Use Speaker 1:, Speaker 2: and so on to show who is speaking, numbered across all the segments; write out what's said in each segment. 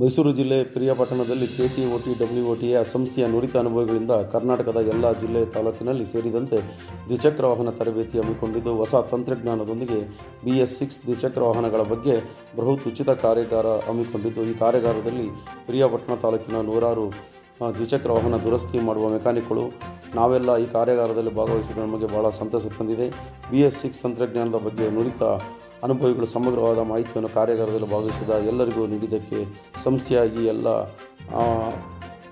Speaker 1: ಮೈಸೂರು ಜಿಲ್ಲೆ ಪಿರಿಯಾಪಟ್ಟಣದಲ್ಲಿ W O ಟಿಯ ಸಂಸ್ಥೆಯ ನುರಿತ ಅನುಭವಿಗಳಿಂದ ಕರ್ನಾಟಕದ ಎಲ್ಲ ಜಿಲ್ಲೆ ತಾಲೂಕಿನಲ್ಲಿ ಸೇರಿದಂತೆ ದ್ವಿಚಕ್ರ ವಾಹನ ತರಬೇತಿ ಹಮ್ಮಿಕೊಂಡಿದ್ದು, ಹೊಸ ತಂತ್ರಜ್ಞಾನದೊಂದಿಗೆ ಬಿ ಎಸ್ ಸಿಕ್ಸ್ ದ್ವಿಚಕ್ರ ವಾಹನಗಳ ಬಗ್ಗೆ ಬೃಹತ್ ಉಚಿತ ಕಾರ್ಯಾಗಾರ ಹಮ್ಮಿಕೊಂಡಿದ್ದು, ಈ ಕಾರ್ಯಾಗಾರದಲ್ಲಿ ಪಿರಿಯಾಪಟ್ಟಣ ತಾಲೂಕಿನ ನೂರಾರು ದ್ವಿಚಕ್ರ ವಾಹನ ದುರಸ್ತಿ ಮಾಡುವ ಮೆಕ್ಯಾನಿಕ್ಗಳು. ನಾವೆಲ್ಲ ಈ ಕಾರ್ಯಾಗಾರದಲ್ಲಿ ಭಾಗವಹಿಸಿದ ನಮಗೆ ಬಹಳ ಸಂತಸ ತಂದಿದೆ. ಬಿ ಎಸ್ ಸಿಕ್ಸ್ ತಂತ್ರಜ್ಞಾನದ ಬಗ್ಗೆ ನುರಿತ ಅನುಭವಿಗಳು ಸಮಗ್ರವಾದ ಮಾಹಿತಿಯನ್ನು ಕಾರ್ಯಾಗಾರದಲ್ಲಿ ಭಾಗವಹಿಸಿದ ಎಲ್ಲರಿಗೂ ನೀಡಿದ್ದಕ್ಕೆ ಸಂಸ್ಥೆಯಾಗಿ ಎಲ್ಲ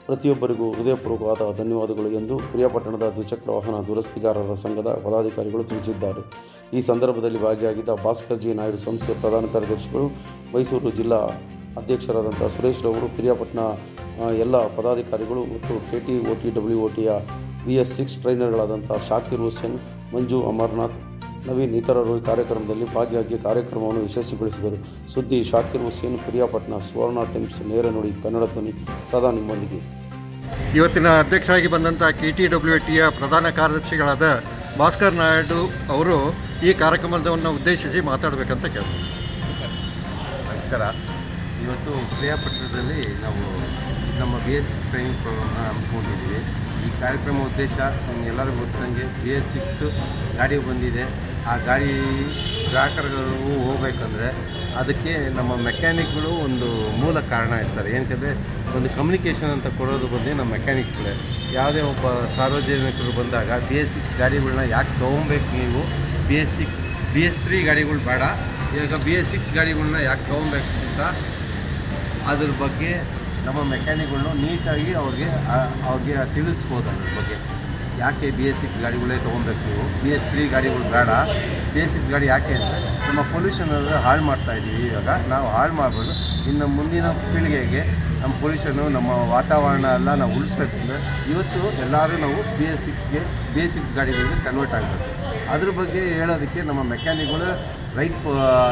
Speaker 1: ಪ್ರತಿಯೊಬ್ಬರಿಗೂ ಹೃದಯಪೂರ್ವಕವಾದ ಧನ್ಯವಾದಗಳು ಎಂದು ಪ್ರಿಯಪಟ್ಟಣದ ದ್ವಿಚಕ್ರ ವಾಹನ ದುರಸ್ತಿಗಾರರ ಸಂಘದ ಪದಾಧಿಕಾರಿಗಳು ತಿಳಿಸಿದ್ದಾರೆ. ಈ ಸಂದರ್ಭದಲ್ಲಿ ಭಾಗಿಯಾಗಿದ್ದ ಭಾಸ್ಕರ್ ಜಿ ನಾಯ್ಡು ಸಂಸ್ಥೆಯ ಪ್ರಧಾನ ಕಾರ್ಯದರ್ಶಿಗಳು, ಮೈಸೂರು ಜಿಲ್ಲಾ ಅಧ್ಯಕ್ಷರಾದಂಥ ಸುರೇಶ್ ರವರು, ಪ್ರಿಯಾಪಟ್ಟಣ ಎಲ್ಲ ಪದಾಧಿಕಾರಿಗಳು ಮತ್ತು K T O T W O ಟಿಯ V S six ಟ್ರೈನರ್ಗಳಾದಂಥ ಶಾಕಿರ್ ಹುಸೇನ್, ಮಂಜು ಅಮರ್ನಾಥ್ ನವೀನ್ ಇತರರು ಈ ಕಾರ್ಯಕ್ರಮದಲ್ಲಿ ಭಾಗಿಯಾಗಿ ಕಾರ್ಯಕ್ರಮವನ್ನು ಯಶಸ್ವಿಗೊಳಿಸಿದರು. ಸುದ್ದಿ ಶಾಕಿರ್ ಹುಸೇನ್ ಪ್ರಿಯಾಪಟ್ನ ಸುವರ್ಣ ಟೈಮ್ಸ್ ನೇರ ನುಡಿ ಕನ್ನಡ ಧ್ವನಿ ಸದಾ ನಿಮ್ಮೊಂದಿಗೆ.
Speaker 2: ಇವತ್ತಿನ ಅಧ್ಯಕ್ಷರಾಗಿ ಬಂದಂಥ ಕೆ ಟಿ ಡಬ್ಲ್ಯೂ ಟಿಯ ಪ್ರಧಾನ ಕಾರ್ಯದರ್ಶಿಗಳಾದ ಭಾಸ್ಕರ್ ನಾಯ್ಡು ಅವರು ಈ ಕಾರ್ಯಕ್ರಮವನ್ನು ಉದ್ದೇಶಿಸಿ ಮಾತಾಡಬೇಕಂತ ಕೇಳ್ತಾರೆ
Speaker 3: ನಮಸ್ಕಾರ. ಇವತ್ತು ಪ್ರಿಯಾಪಟ್ಟಣದಲ್ಲಿ ನಾವು ನಮ್ಮ ಬಿ ಎಸ್ ಸಿಕ್ಸ್ ಟ್ರೈನಿಂಗ್ ಪ್ರೋಗ್ರಾಮ್ನ ಹಮ್ಮಿಕೊಂಡಿದ್ದೀವಿ. ಈ ಕಾರ್ಯಕ್ರಮ ಉದ್ದೇಶ ನಿಮ್ಗೆಲ್ಲರಿಗೂ ಗೊತ್ತಂಗೆ ಬಿ ಎಸ್ ಸಿಕ್ಸ್ ಗಾಡಿ ಬಂದಿದೆ. ಆ ಗಾಡಿ ಗ್ರಾಹಕರುಗಳು ಹೋಗಬೇಕಂದ್ರೆ ಅದಕ್ಕೆ ನಮ್ಮ ಮೆಕ್ಯಾನಿಕ್ಗಳು ಒಂದು ಮೂಲ ಕಾರಣ ಇರ್ತಾರೆ. ಏನಕ್ಕೆ ಒಂದು ಕಮ್ಯುನಿಕೇಷನ್ ಅಂತ ಕೊಡೋದು ಬಂದು ನಮ್ಮ ಮೆಕ್ಯಾನಿಕ್ಸ್ಗಳೇ. ಯಾವುದೇ ಒಬ್ಬ ಸಾರ್ವಜನಿಕರು ಬಂದಾಗ ಬಿ ಎಸ್ ಸಿಕ್ಸ್ ಗಾಡಿಗಳನ್ನ ಯಾಕೆ ತೊಗೊಬೇಕು ನೀವು? B S six B S three ಗಾಡಿಗಳು ಬೇಡ. ಇವಾಗ ಬಿ ಎಸ್ ಸಿಕ್ಸ್ ಗಾಡಿಗಳನ್ನ ಯಾಕೆ ತೊಗೊಬೇಕು ಅಂತ ಅದ್ರ ಬಗ್ಗೆ ನಮ್ಮ ಮೆಕ್ಯಾನಿಕ್ಗಳನ್ನ ನೀಟಾಗಿ ಅವ್ರಿಗೆ ಅವ್ರಿಗೆ ತಿಳಿಸ್ಬೋದು ಅದ್ರ ಬಗ್ಗೆ. ಯಾಕೆ ಬಿ ಎಸ್ ಸಿಕ್ಸ್ ಗಾಡಿಗಳೇ ತೊಗೊಬೇಕು ನೀವು ಬಿ ಎಸ್ ತ್ರೀ ಗಾಡಿಗಳು ಬೇಡ. ಬಿ ಎಸ್ ಸಿಕ್ಸ್ ಗಾಡಿ ಯಾಕೆ ಅಂದರೆ ನಮ್ಮ ಪೊಲ್ಯೂಷನ್ ಹಾಳು ಮಾಡ್ತಾ ಇದ್ದೀವಿ ಇವಾಗ. ನಾವು ಹಾಳು ಮಾಡ್ಬೋದು. ಇನ್ನು ಮುಂದಿನ ಪೀಳಿಗೆಗೆ ನಮ್ಮ ಪೊಲ್ಯೂಷನ್ನು ನಮ್ಮ ವಾತಾವರಣ ಎಲ್ಲ ನಾವು ಉಳಿಸ್ಬೇಕು ಇವತ್ತು ಎಲ್ಲರೂ ನಾವು ಬಿ ಎಸ್ ಸಿಕ್ಸ್ಗೆ ಬಿ ಎಸ್ ಸಿಕ್ಸ್ ಗಾಡಿಗಳಿಗೆ ಕನ್ವರ್ಟ್ ಆಗಬೇಕು. ಅದ್ರ ಬಗ್ಗೆ ಹೇಳೋದಕ್ಕೆ ನಮ್ಮ ಮೆಕ್ಯಾನಿಕ್ಗಳು ರೈಟ್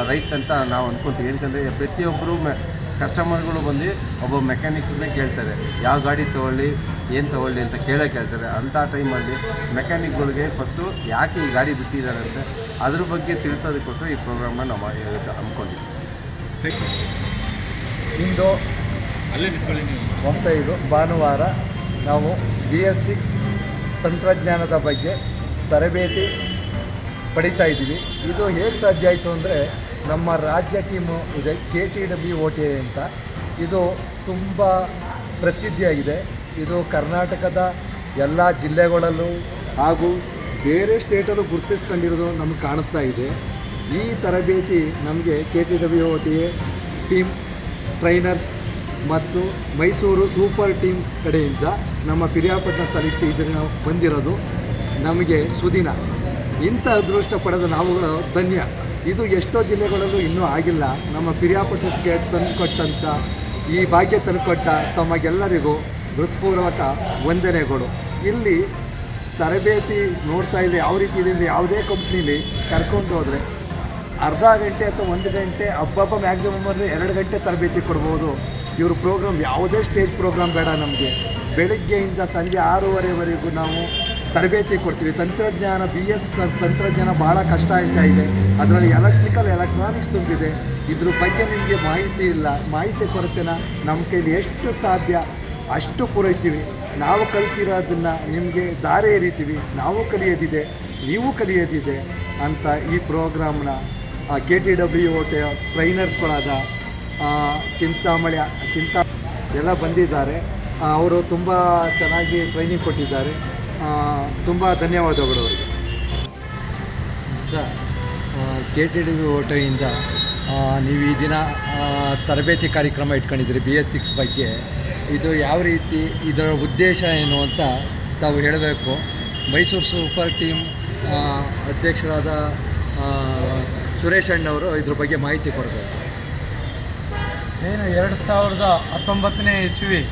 Speaker 3: ರೈಟ್ ಅಂತ ನಾವು ಅಂದ್ಕೊತೀವಿ ಏನಂದರೆ ಪ್ರತಿಯೊಬ್ಬರು ಮೆ ಕಸ್ಟಮರ್ಗಳು ಬಂದು ಒಬ್ಬ ಮೆಕ್ಯಾನಿಕ್ನೇ ಕೇಳ್ತಾರೆ, ಯಾವ ಗಾಡಿ ತೊಗೊಳ್ಳಿ? ಏನು ತೊಗೊಳ್ಳಿ ಅಂತ ಕೇಳೇ ಕೇಳ್ತಾರೆ. ಅಂಥ ಟೈಮಲ್ಲಿ ಮೆಕ್ಯಾನಿಕ್ಗಳಿಗೆ ಫಸ್ಟು ಯಾಕೆ ಈ ಗಾಡಿ ಬಿಟ್ಟಿದ್ದಾರೆ ಅಂತ ಅದ್ರ ಬಗ್ಗೆ ತಿಳಿಸೋದಕ್ಕೋಸ್ಕರ ಈ ಪ್ರೋಗ್ರಾಮ್ನ ನಾವು ಇವತ್ತು ಹಮ್ಮಿಕೊಂಡಿದ್ದೀವಿ
Speaker 4: ಇಂದು ಇದು ಭಾನುವಾರ ನಾವು ಬಿ ಎಸ್ ಸಿಕ್ಸ್ ತಂತ್ರಜ್ಞಾನದ ಬಗ್ಗೆ ತರಬೇತಿ ಪಡಿತಾ ಇದ್ದೀವಿ. ಇದು ಹೇಗೆ ಸಾಧ್ಯ ಆಯಿತು ಅಂದರೆ ನಮ್ಮ ರಾಜ್ಯ ಟೀಮು ಇದೆ K T W O T I ಅಂತ. ಇದು ತುಂಬ ಪ್ರಸಿದ್ಧಿಯಾಗಿದೆ. ಇದು ಕರ್ನಾಟಕದ ಎಲ್ಲ ಜಿಲ್ಲೆಗಳಲ್ಲೂ ಹಾಗೂ ಬೇರೆ ಸ್ಟೇಟಲ್ಲೂ ಗುರುತಿಸ್ಕೊಂಡಿರೋದು ನಮಗೆ ಕಾಣಿಸ್ತಾ ಇದೆ. ಈ ತರಬೇತಿ ನಮಗೆ K T W team trainers ಮತ್ತು ಮೈಸೂರು ಸೂಪರ್ ಟೀಮ್ ಕಡೆಯಿಂದ ನಮ್ಮ ಪಿರಿಯಾಪಟ್ಟಣ ತಾಲೂಕು ಇದನ್ನು ಬಂದಿರೋದು ನಮಗೆ ಸುದಿನ. ಇಂಥ ಅದೃಷ್ಟ ಪಡೆದ ನಾವುಗಳು ಧನ್ಯ. ಇದು ಎಷ್ಟೋ ಜಿಲ್ಲೆಗಳಲ್ಲೂ ಇನ್ನೂ ಆಗಿಲ್ಲ. ನಮ್ಮ ಪಿರಿಯಾಪಟ್ಟಣಕ್ಕೆ ತಂದುಕೊಟ್ಟಂಥ ಈ ಭಾಗ್ಯ ತಂದುಕೊಟ್ಟ ತಮಗೆಲ್ಲರಿಗೂ ಹೃತ್ಪೂರ್ವಕ ವಂದನೆಗಳು. ಇಲ್ಲಿ ತರಬೇತಿ ನೋಡ್ತಾ ಇದ್ದರೆ ಯಾವ ರೀತಿ ಇದೆ ಯಾವುದೇ ಕಂಪ್ನೀಲಿ ಕರ್ಕೊಂಡು ಹೋದರೆ ಅರ್ಧ ಗಂಟೆ ಅಥವಾ ಒಂದು ಗಂಟೆ ಹಬ್ಬಬ್ಬ ಮ್ಯಾಕ್ಸಿಮಮ್ ಅಂದರೆ ಎರಡು ಗಂಟೆ ತರಬೇತಿ ಕೊಡ್ಬೋದು. ಇವ್ರ ಪ್ರೋಗ್ರಾಮ್ ಯಾವುದೇ ಸ್ಟೇಜ್ ಪ್ರೋಗ್ರಾಮ್ ಬೇಡ ನಮಗೆ. ಬೆಳಗ್ಗೆಯಿಂದ ಸಂಜೆ ಆರೂವರೆವರೆಗೂ ನಾವು ತರಬೇತಿ ಕೊಡ್ತೀವಿ. ತಂತ್ರಜ್ಞಾನ ಬಿ ಎಸ್ ತಂತ್ರಜ್ಞಾನ ಭಾಳ ಕಷ್ಟ ಆಗ್ತಾ ಇದೆ. ಅದರಲ್ಲಿ ಎಲೆಕ್ಟ್ರಿಕಲ್ ಎಲೆಕ್ಟ್ರಾನಿಕ್ಸ್ ತುಂಬಿದೆ. ಇದ್ರ ಬಗ್ಗೆ ನಿಮಗೆ ಮಾಹಿತಿ ಇಲ್ಲ. ಮಾಹಿತಿ ಕೊರತೆನ ನಮ್ಮ ಕೈಲಿ ಎಷ್ಟು ಸಾಧ್ಯ? ಅಷ್ಟು ಪೂರೈಸ್ತೀವಿ. ನಾವು ಕಲ್ತಿರೋದನ್ನು ನಿಮಗೆ ದಾರೆ ಎರಿತೀವಿ. ನಾವು ಕಲಿಯೋದಿದೆ, ನೀವು ಕಲಿಯೋದಿದೆ ಅಂತ ಈ ಪ್ರೋಗ್ರಾಮ್ನ ಕೆ ಟಿ ಡಬ್ಲ್ಯೂ ಓಟೆ ಟ್ರೈನರ್ಸ್ಗಳಾದ ಚಿಂತಾಮಳಿ ಚಿಂತಾ ಎಲ್ಲ ಬಂದಿದ್ದಾರೆ. ಅವರು ತುಂಬ ಚೆನ್ನಾಗಿ ಟ್ರೈನಿಂಗ್ ಕೊಟ್ಟಿದ್ದಾರೆ. ತುಂಬ ಧನ್ಯವಾದಗಳು ಅವರಿಗೆ.
Speaker 5: ಸರ್ ಕೆ ಟಿ ಡಿ ಓಟೆಯಿಂದ ಓಟೋಯಿಂದ ನೀವು ಈ ದಿನ ತರಬೇತಿ ಕಾರ್ಯಕ್ರಮ ಇಟ್ಕೊಂಡಿದ್ದೀರಿ, ಬಿ ಎಸ್ ಸಿಕ್ಸ್ ಬಗ್ಗೆ. ಇದು ಯಾವ ರೀತಿ, ಇದರ ಉದ್ದೇಶ ಏನು ಅಂತ ತಾವು ಹೇಳಬೇಕು. ಮೈಸೂರು ಸೂಪರ್ ಟೀಮ್ ಅಧ್ಯಕ್ಷರಾದ ಸುರೇಶ್ ಅಣ್ಣವರು ಇದ್ರ ಬಗ್ಗೆ ಮಾಹಿತಿ ಕೊಡಬೇಕು.
Speaker 6: ಏನು, ಎರಡು ಸಾವಿರದ ಹತ್ತೊಂಬತ್ತನೇ ಇಸ್ವಿ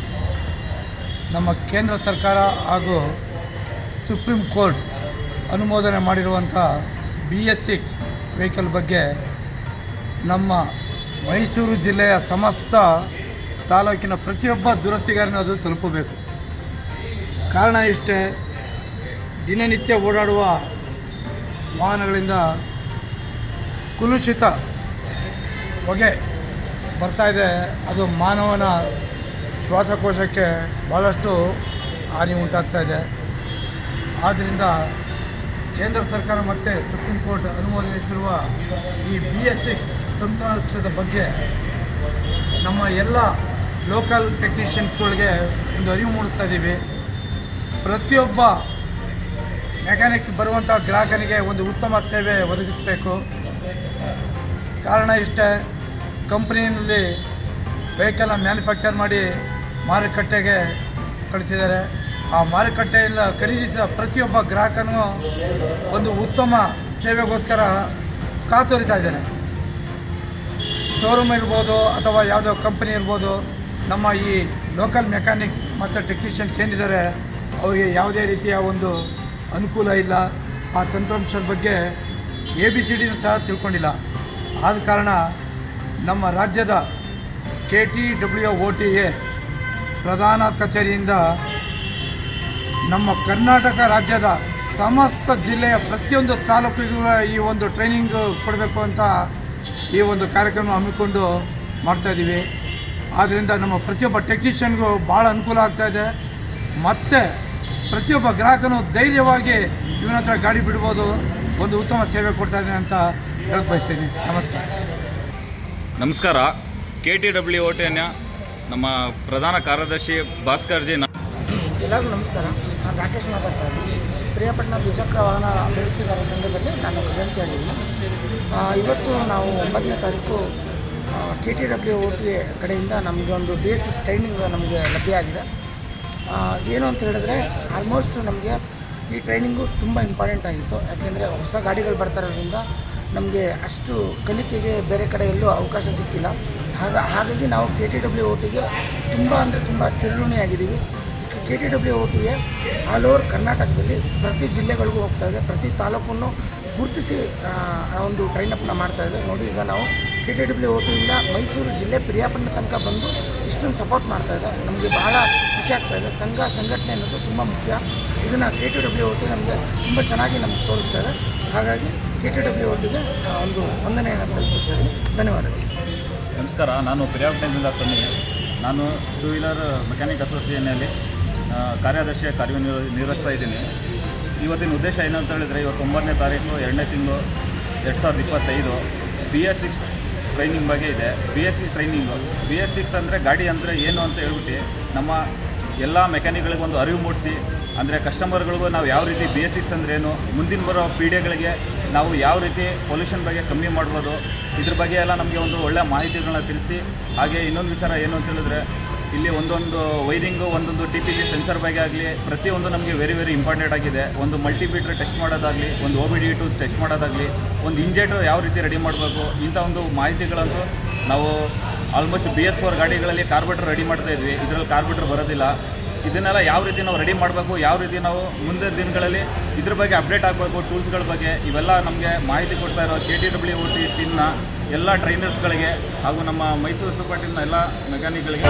Speaker 6: ನಮ್ಮ ಕೇಂದ್ರ ಸರ್ಕಾರ ಹಾಗೂ ಸುಪ್ರೀಂ ಕೋರ್ಟ್ ಅನುಮೋದನೆ ಮಾಡಿರುವಂಥ ಬಿ ಎಸ್ ಸಿಕ್ಸ್ ವೆಹಿಕಲ್ ಬಗ್ಗೆ ನಮ್ಮ ಮೈಸೂರು ಜಿಲ್ಲೆಯ ಸಮಸ್ತ ತಾಲೂಕಿನ ಪ್ರತಿಯೊಬ್ಬ ದುರಸ್ತಿಗಾರನೂ ಅದು ತಲುಪಬೇಕು. ಕಾರಣ ಇಷ್ಟೇ, ದಿನನಿತ್ಯ ಓಡಾಡುವ ವಾಹನಗಳಿಂದ ಕುಲುಷಿತ ಹೊಗೆ ಬರ್ತಾಯಿದೆ ಅದು ಮಾನವನ ಶ್ವಾಸಕೋಶಕ್ಕೆ ಭಾಳಷ್ಟು ಹಾನಿ ಉಂಟಾಗ್ತಾ ಇದೆ. ಆದ್ದರಿಂದ ಕೇಂದ್ರ ಸರ್ಕಾರ ಮತ್ತು ಸುಪ್ರೀಂ ಕೋರ್ಟ್ ಅನುಮೋದಿಸಿರುವ ಈ ಬಿ ಎಸ್ ಸಿಕ್ಸ್ ತಂತ್ರಾಂಶದ ಬಗ್ಗೆ ನಮ್ಮ ಎಲ್ಲ ಲೋಕಲ್ ಟೆಕ್ನಿಷಿಯನ್ಸ್ಗಳಿಗೆ ಒಂದು ಅರಿವು ಮೂಡಿಸ್ತಾ ಇದ್ದೀವಿ. ಪ್ರತಿಯೊಬ್ಬ ಮೆಕ್ಯಾನಿಕ್ಸ್ ಬರುವಂಥ ಗ್ರಾಹಕನಿಗೆ ಒಂದು ಉತ್ತಮ ಸೇವೆ ಒದಗಿಸಬೇಕು. ಕಾರಣ ಇಷ್ಟೇ, ಕಂಪ್ನಿಯಲ್ಲಿ ವೆಹಿಕಲ್ನ ಮ್ಯಾನುಫ್ಯಾಕ್ಚರ್ ಮಾಡಿ ಮಾರುಕಟ್ಟೆಗೆ ಕಳಿಸಿದ್ದಾರೆ. ಆ ಮಾರುಕಟ್ಟೆಯಿಂದ ಖರೀದಿಸಿದ ಪ್ರತಿಯೊಬ್ಬ ಗ್ರಾಹಕನೂ ಒಂದು ಉತ್ತಮ ಸೇವೆಗೋಸ್ಕರ ಕಾತುರಿತಾ ಇದ್ದಾನೆ. ಶೋರೂಮ್ ಇರ್ಬೋದು ಅಥವಾ ಯಾವುದೋ ಕಂಪನಿ ಇರ್ಬೋದು ನಮ್ಮ ಈ ಲೋಕಲ್ ಮೆಕ್ಯಾನಿಕ್ಸ್ ಮತ್ತು ಟೆಕ್ನಿಷಿಯನ್ಸ್ ಏನಿದ್ದಾರೆ, ಅವರಿಗೆ ಯಾವುದೇ ರೀತಿಯ ಒಂದು ಅನುಕೂಲ ಇಲ್ಲ. ಆ ತಂತ್ರಾಂಶದ ಬಗ್ಗೆ ಎ ಬಿ ಸಿ ಡಿನೂ ಸಹ ತಿಳ್ಕೊಂಡಿಲ್ಲ. ಆದ ಕಾರಣ ನಮ್ಮ ರಾಜ್ಯದ K T W O T A ಪ್ರಧಾನ ಕಚೇರಿಯಿಂದ ನಮ್ಮ ಕರ್ನಾಟಕ ರಾಜ್ಯದ ಸಮಸ್ತ ಜಿಲ್ಲೆಯ ಪ್ರತಿಯೊಂದು ತಾಲೂಕಿಗೂ ಈ ಒಂದು ಟ್ರೈನಿಂಗ್ ಕೊಡಬೇಕು ಅಂತ ಈ ಒಂದು ಕಾರ್ಯಕ್ರಮ ಹಮ್ಮಿಕೊಂಡು ಮಾಡ್ತಾಯಿದ್ದೀವಿ ಆದ್ದರಿಂದ ನಮ್ಮ ಪ್ರತಿಯೊಬ್ಬ ಟೆಕ್ನಿಷಿಯನ್ಗೂ ಭಾಳ ಅನುಕೂಲ ಆಗ್ತಾಯಿದೆ ಮತ್ತು ಪ್ರತಿಯೊಬ್ಬ ಗ್ರಾಹಕನು ಧೈರ್ಯವಾಗಿ ಇವನ ಹತ್ರ ಗಾಡಿ ಬಿಡ್ಬೋದು ಒಂದು ಉತ್ತಮ ಸೇವೆ ಕೊಡ್ತಾ ಇದ್ದೀನಿ ಅಂತ ಹೇಳಕ್ ಬಯಸ್ತೀನಿ. ನಮಸ್ಕಾರ.
Speaker 7: ನಮಸ್ಕಾರ. ಕೆ ಟಿ ಡಬ್ಲ್ಯೂ ಓಟಿನ ನಮ್ಮ ಪ್ರಧಾನ ಕಾರ್ಯದರ್ಶಿ ಭಾಸ್ಕರ್ ಜಿ
Speaker 8: ಎಲ್ಲರಿಗೂ ನಮಸ್ಕಾರ. ನಾನು ರಾಕೇಶ್ ಮಾತಾಡ್ತಾ ಇದ್ದೀನಿ. ಪ್ರಿಯಪಟ್ಟಣ ದ್ವಿಚಕ್ರ ವಾಹನ ದುರಸ್ತಿಗಾರ ಸಂಘದಲ್ಲಿ ನಾನು ಖಜಾಂಚಿಯಾಗಿದ್ದೀನಿ ಆ, ಇವತ್ತು ನಾವು ಒಂಬತ್ತನೇ ತಾರೀಕು K T W O T ಕಡೆಯಿಂದ ನಮಗೆ ಒಂದು ಟ್ರೈನಿಂಗ್ ನಮಗೆ ಲಭ್ಯ ಆಗಿದೆ. ಏನು ಅಂತ ಹೇಳಿದ್ರೆ ಆಲ್ಮೋಸ್ಟ್ ನಮಗೆ ಈ ಟ್ರೈನಿಂಗು ತುಂಬ ಇಂಪಾರ್ಟೆಂಟ್ ಆಗಿತ್ತು. ಯಾಕೆಂದರೆ ಹೊಸ ಗಾಡಿಗಳು ಬರ್ತಾ ಇರೋದ್ರಿಂದ ನಮಗೆ ಅಷ್ಟು ಕಲಿಕೆಗೆ ಬೇರೆ ಕಡೆ ಎಲ್ಲೂ ಅವಕಾಶ ಸಿಕ್ಕಿಲ್ಲ. ಹಾಗ, ಹಾಗಾಗಿ ನಾವು ಕೆ ಟಿ ಡಬ್ಲ್ಯೂ ಓ ಟಿಗೆ ತುಂಬ ಅಂದರೆ ತುಂಬ ಚಿರಋಣಿಯಾಗಿದ್ದೀವಿ. ಕೆ ಟಿ ಡಬ್ಲ್ಯೂ ಓ ಟಿಗೆ ಆಲ್ ಓವರ್ ಕರ್ನಾಟಕದಲ್ಲಿ ಪ್ರತಿ ಜಿಲ್ಲೆಗಳಿಗೂ ಹೋಗ್ತಾ ಇದೆ. ಪ್ರತಿ ತಾಲೂಕನ್ನು ಗುರುತಿಸಿ ಒಂದು ಟ್ರೈನ್ ಅಪ್ನ ಮಾಡ್ತಾ ಇದೆ ನೋಡಿ, ಈಗ ನಾವು ಕೆ ಟಿ ಡಬ್ಲ್ಯೂ ಓಟಿಯಿಂದ ಟಿಯಿಂದ ಮೈಸೂರು ಜಿಲ್ಲೆ ಪಿರಿಯಾಪಟ್ಟಣ ತನಕ ಬಂದು ಇಷ್ಟೊಂದು ಸಪೋರ್ಟ್ ಮಾಡ್ತಾ ಇದೆ ನಮಗೆ ಬಹಳ ಖುಷಿ ಆಗ್ತಾ ಇದೆ. ಸಂಘ, ಸಂಘಟನೆ ಅನ್ನೋದು ತುಂಬ ಮುಖ್ಯ. ಇದನ್ನು ಕೆ ಟಿ ಡಬ್ಲ್ಯೂ ಓಟಿ ನಮಗೆ ತುಂಬ ಚೆನ್ನಾಗಿ ನಮ್ಗೆ ತೋರಿಸ್ತಾ ಇದೆ. ಹಾಗಾಗಿ ಕೆ ಟಿ ಡಬ್ಲ್ಯೂ ಓಟಿಗೆ ಟಿಗೆ ಒಂದು ವಂದನೆಯನ್ನು ತಲುಪಿಸ್ತಾ ಇದ್ದೀನಿ. ಧನ್ಯವಾದಗಳು.
Speaker 7: ನಮಸ್ಕಾರ. ನಾನು ಪಿರಿಯಾಪಟ್ಟಣದಿಂದ ಸನ್ನಿ. ನಾನು ಟೂ ವೀಲರ್ ಮೆಕ್ಯಾನಿಕ್ ಅಸೋಸಿಯೇಷನಲ್ಲಿ ಕಾರ್ಯದರ್ಶಿಯ ಕಾರ್ಯನಿರ್ವಹಿಸ್ತಾ ಕಾರ್ಯನಿರ್ವ, ನಿರ್ವಹಿಸ್ತಾ ಇದ್ದೀನಿ. ಇವತ್ತಿನ ಉದ್ದೇಶ ಏನು ಅಂತ ಹೇಳಿದರೆ ಇವತ್ತು ಒಂಬತ್ತನೇ ತಾರೀಕು ಎರಡನೇ ತಿಂಗಳು ಎರಡು ಸಾವಿರದ ಇಪ್ಪತ್ತೈದು ಬಿ ಎಸ್ ಸಿಕ್ಸ್ ಟ್ರೈನಿಂಗ್ ಬಗ್ಗೆ ಇದೆ. B S C training B S six ಅಂದರೆ ಗಾಡಿ ಅಂದರೆ ಏನು ಅಂತ ಹೇಳ್ಬಿಟ್ಟು ನಮ್ಮ ಎಲ್ಲ ಮೆಕ್ಯಾನಿಕ್ಗಳಿಗೊಂದು ಅರಿವು ಮೂಡಿಸಿ, ಅಂದರೆ ಕಸ್ಟಮರ್ಗಳಿಗೂ ನಾವು ಯಾವ ರೀತಿ ಬಿ ಎಸ್ ಸಿಕ್ಸ್ ಅಂದರೆ ಏನು, ಮುಂದಿನ ಬರೋ ಪೀಳಿಗೆಗಳಿಗೆ ನಾವು ಯಾವ ರೀತಿ ಪೊಲ್ಯೂಷನ್ ಬಗ್ಗೆ ಕಮ್ಮಿ ಮಾಡ್ಬೋದು, ಇದ್ರ ಬಗ್ಗೆ ಎಲ್ಲ ನಮಗೆ ಒಂದು ಒಳ್ಳೆಯ ಮಾಹಿತಿಗಳನ್ನ ತಿಳಿಸಿ, ಹಾಗೆ ಇನ್ನೊಂದು ವಿಚಾರ ಏನು ಅಂತ ಹೇಳಿದ್ರೆ ಇಲ್ಲಿ ಒಂದೊಂದು ವೈರಿಂಗು, ಒಂದೊಂದು ಟಿ ಪಿ ಜಿ ಸೆನ್ಸರ್ ಬಗ್ಗೆ ಆಗಲಿ, ಪ್ರತಿಯೊಂದು ನಮಗೆ ವೆರಿ ವೆರಿ ಇಂಪಾರ್ಟೆಂಟ್ ಆಗಿದೆ. ಒಂದು ಮಲ್ಟಿಮೀಟ್ರ್ ಟೆಸ್ಟ್ ಮಾಡೋದಾಗಲಿ, ಒಂದು O B D tools test ಮಾಡೋದಾಗಲಿ, ಒಂದು ಇಂಜೆಟ್ ಯಾವ ರೀತಿ ರೆಡಿ ಮಾಡಬೇಕು, ಇಂಥ ಒಂದು ಮಾಹಿತಿಗಳನ್ನು ನಾವು ಆಲ್ಮೋಸ್ಟ್ ಬಿ ಎಸ್ ಫೋರ್ ಗಾಡಿಗಳಲ್ಲಿ ಕಾರ್ಬೆಟ್ರ್ ರೆಡಿ ಮಾಡ್ತಾ ಇದ್ವಿ. ಇದರಲ್ಲಿ ಕಾರ್ಬೆಟ್ರ್ ಬರೋದಿಲ್ಲ. ಇದನ್ನೆಲ್ಲ ಯಾವ ರೀತಿ ನಾವು ರೆಡಿ ಮಾಡಬೇಕು, ಯಾವ ರೀತಿ ನಾವು ಮುಂದಿನ ದಿನಗಳಲ್ಲಿ ಇದ್ರ ಬಗ್ಗೆ ಅಪ್ಡೇಟ್ ಆಗಬೇಕು ಟೂಲ್ಸ್ಗಳ ಬಗ್ಗೆ, ಇವೆಲ್ಲ ನಮಗೆ ಮಾಹಿತಿ ಕೊಡ್ತಾ ಇರೋ K T W O T ಟೀಮ್ನ ಎಲ್ಲ ಟ್ರೈನರ್ಸ್ಗಳಿಗೆ ಹಾಗೂ ನಮ್ಮ ಮೈಸೂರು ಸೂಪರ್ ಟೀಮ್ನ ಎಲ್ಲ ಮೆಕ್ಯಾನಿಕ್ಗಳಿಗೆ.